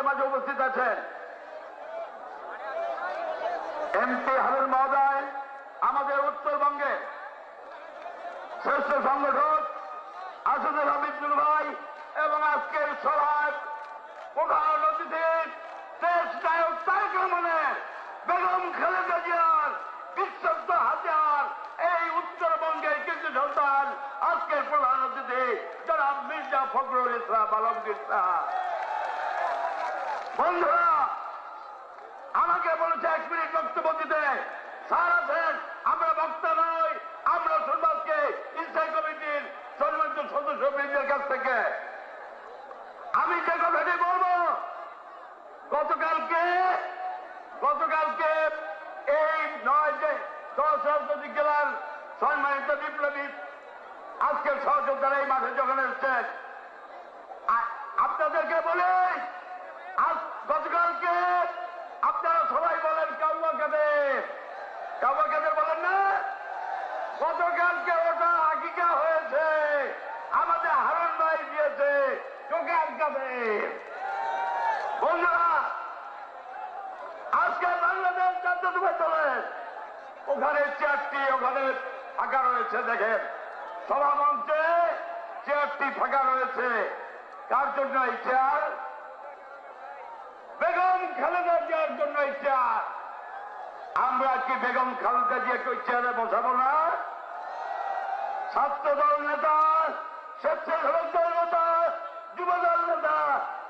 আমাদের মাঝে উপস্থিত আছেন। এমপি হাবিল মহোদয়, আমাদের উত্তরবঙ্গে শ্রেষ্ঠ সংগঠক আসাদুল হামিদুল ভাই এবং আজকের সভায় প্রধান অতিথি, দেশ নায়ক তারেক রহমানের বেগম খালেদা জিয়ার বিশ্বস্ত হাতিয়ার, এই উত্তরবঙ্গের কিছু সন্তান, আজকের প্রধান অতিথি, জনাব মির্জা ফখরুল ইসলাম আলমগীর শাহ বন্ধুরা, আমাকে বলেছে এক মিনিট বক্তব্য দিতে। স্যার আছেন আমরা বক্তা নই, আমরা সন্ন্যাসকে ইনসাই কমিটির সম্মানিত সদস্য বৃন্দের কাছ থেকে। আমি যে কথাটি বলব, গতকালকে গতকালকে এই নয় যে দশ রাজনৈতিক জেলার সম্মানিত বিপ্লবী আজকের সহযোদ্ধারা এই মাঠে যখন এসছেন আপনাদেরকে বলি গতকালকে ওটা হাকিকা হয়েছে। আমাদের হারণ ভাই দিয়েছে। টোকার কাদের বন্ধুরা, আজকে বাংলাদেশ জাতীয় চলে ওখানে চেয়ারটি ওখানে ফাঁকা রয়েছে, দেখেন। সভা মঞ্চে চেয়ারটি ফাঁকা রয়েছে। কার জন্য এই চেয়ার? বেগম খালেদা জিয়ার জন্য এই চেয়ার। আমরা কি বেগম খালেদা জিয়াকে ওই চেয়ারে বসাবো ছাত্র দল নেতা স্বেচ্ছাসেবক দল নেতা যুব দল নেতা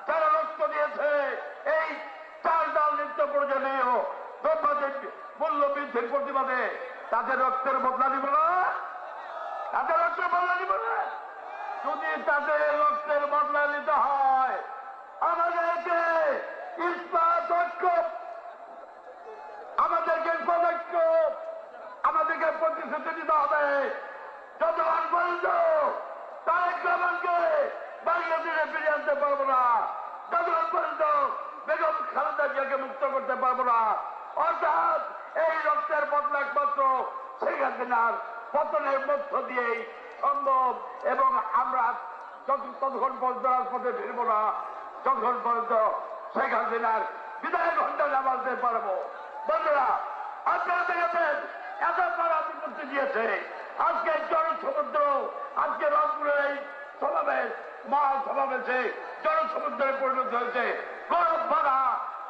যারা রক্ত দিয়েছে। এই চার দল নিত্য প্রয়োজনীয় দ্রব্যদের মূল্য বৃদ্ধির প্রতিবাদে তাদের রক্তের বদলা দিব না? তাদের রক্তের বদলা দিব না? যদি তাদের রক্তের বদলা নিতে হয় আমাদেরকে ইস্পাত আমাদেরকে পদক্ষ আমাদেরকে প্রতিশ্রুতি দিতে হবে যতক্ষণ পর্যন্ত তারেক রহমানকে বাংলাদেশে ফিরে আনতে পারব না যতক্ষণ পর্যন্ত বেগম জিয়াকে মুক্ত করতে পারব না। অর্থাৎ এই রক্তের বদলা একমাত্র শেখ হাসিনার পতনের মধ্য দিয়েই সম্ভব। এবং আমরা ততক্ষণ পর্যন্ত রাজপথে ফিরবো না যতক্ষণ পর্যন্ত শেখ হাসিনার বিদায় ঘণ্টা নামাজতে পারব। বন্ধুরা, আপনারা দেখেছেন, এত পারাপি করতে দিয়েছে। আজকে জনসমুদ্র, আজকে রংপুরের এই সমাবেশ মহা সমাবেশে জনসমুদ্রে পরিণত হয়েছে। গরম ভাড়া